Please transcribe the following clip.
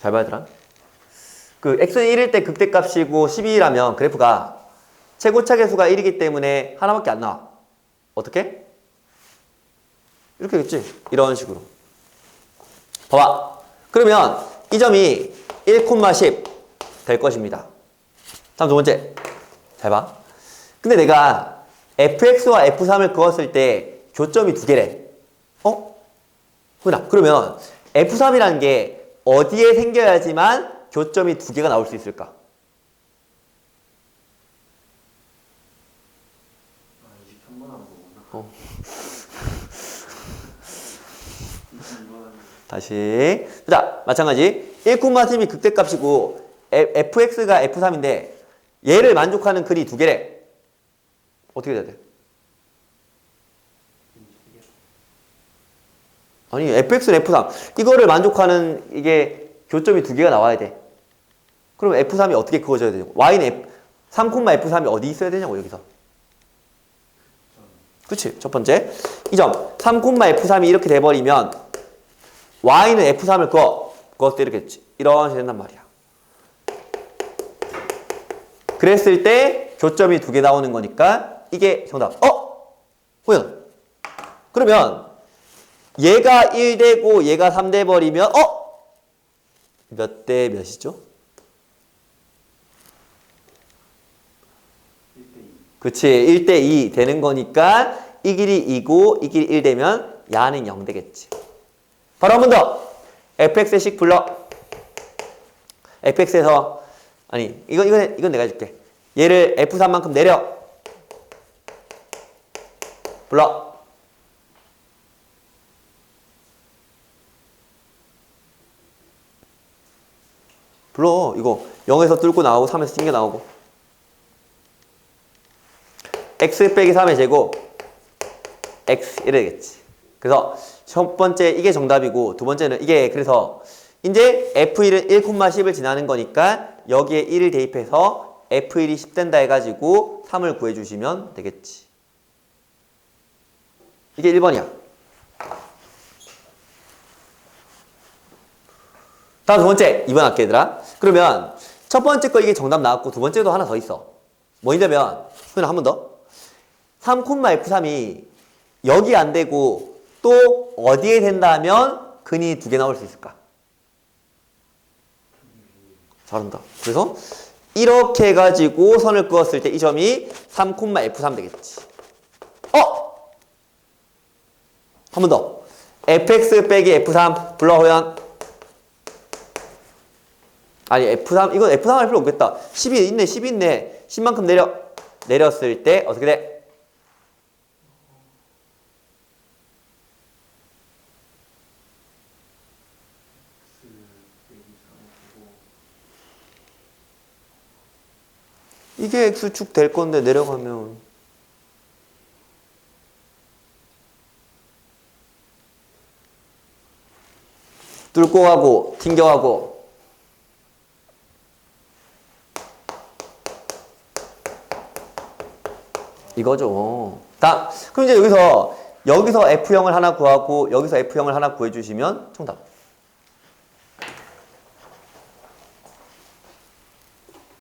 잘 봐야 되나? 그 x는 1일 때 극대값이고 12라면 그래프가 최고차 계수가 1이기 때문에 하나밖에 안 나와. 어떻게? 이렇게 겠지 이런 식으로. 봐봐. 그러면 이 점이 1,10될 것입니다. 다음 두 번째. 잘 봐. 근데 내가 fx와 f3을 그었을 때 교점이 두 개래. 어? 훈아, 그러면 f3이라는 게 어디에 생겨야지만 교점이 두 개가 나올 수 있을까? 아, 23번 안 보구나. 어. 22번 안 다시. 자, 마찬가지. 1,3이 극대값이고 fx가 f3인데 얘를 만족하는 글이 두 개래. 어떻게 돼야 돼? 아니, fx는 f3. 이거를 만족하는 이게 교점이 두 개가 나와야 돼. 그럼 f3이 어떻게 그어져야 되냐고. y는 f, 3,f3이 어디 있어야 되냐고, 여기서. 그치? 첫 번째. 이 점. 3,f3이 이렇게 돼버리면 y는 f3을 그어. 그었을 때 이렇게. 이런 식이 된단 말이야. 그랬을 때 교점이 두 개 나오는 거니까 이게 정답. 어? 호연. 그러면 얘가 1 되고 얘가 3돼 버리면 어? 몇 대 몇이죠? 1대2. 그치 1대 2 되는 거니까 이 길이 2고 이 길이 1 되면 야는 0 되겠지 바로 한 번 더 fx의 식 불러 fx에서 아니 이건 이건 이건 내가 해줄게 얘를 f3만큼 내려 불러 불러 이거 0에서 뚫고 나오고 3에서 튕겨 나오고 x 빼기 3의 제곱 x 이래 되겠지. 그래서 첫 번째 이게 정답이고 두 번째는 이게 그래서 이제 f1은 1,10을 지나는 거니까 여기에 1을 대입해서 f1이 10 된다 해가지고 3을 구해주시면 되겠지. 이게 1번이야. 다음 두 번째 2번 할게 얘들아. 그러면 첫 번째 거 이게 정답 나왔고 두 번째도 하나 더 있어. 뭐냐면 그냥 한번 더. 3, F3이 여기 안 되고 또 어디에 된다면 근이 두 개 나올 수 있을까? 잘한다. 그래서 이렇게 해가지고 선을 그었을 때 이 점이 3, F3 되겠지. 어? 한 번 더. fx 빼기 f3 불러 호연. 아니 f3 이건 f3 할 필요 없겠다. 10이 있네 10이 있네 10만큼 내려 내렸을 때 어떻게 돼? X 빼기 3이고 이게 x축 될 건데 내려가면 뚫고 가고 튕겨가고 이거죠. 다 그럼 이제 여기서 여기서 F형을 하나 구하고 여기서 F형을 하나 구해주시면 정답.